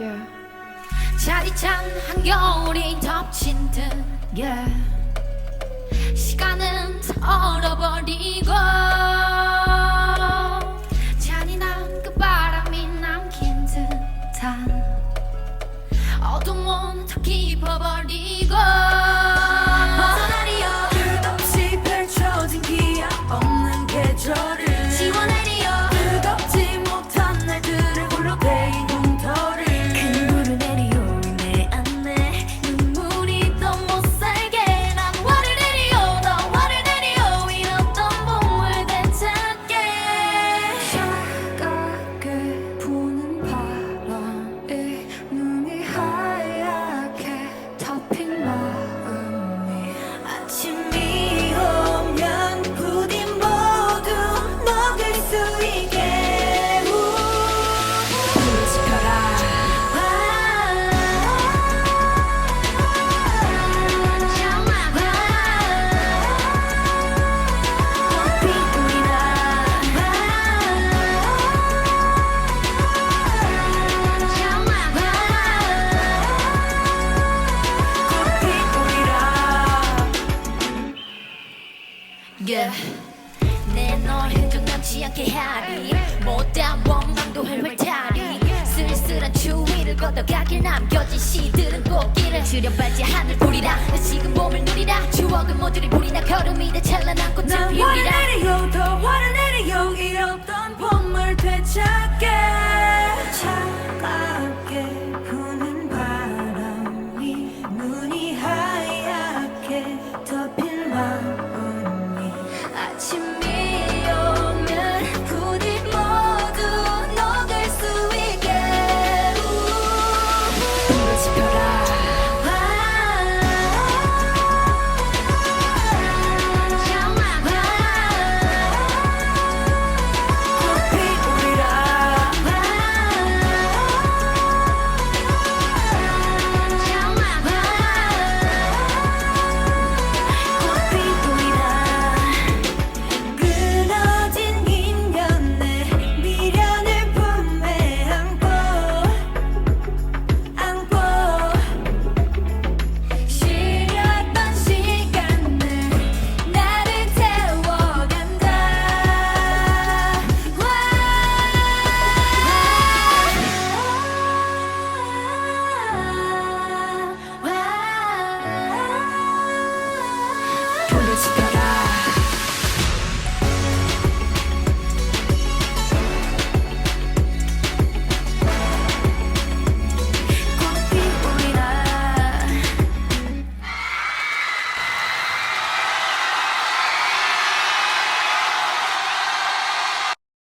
Yeah. 차디찬 한겨울이 덮친 듯. 시간은 다 얼어버리고 잔인한 그 바람이 남긴 듯한 어둠은 더 깊어버리고 내널 흔적 남지 않게 하리 못다운 원망도 활활타리 쓸쓸한 추위를 걷어가길 남겨진 시들은 꽃길을 줄여발지 하늘 보리라. 지금 봄을 누리라. 추억은 모조리 불이나 걸음이 돼 찬란한 꽃을 피우리라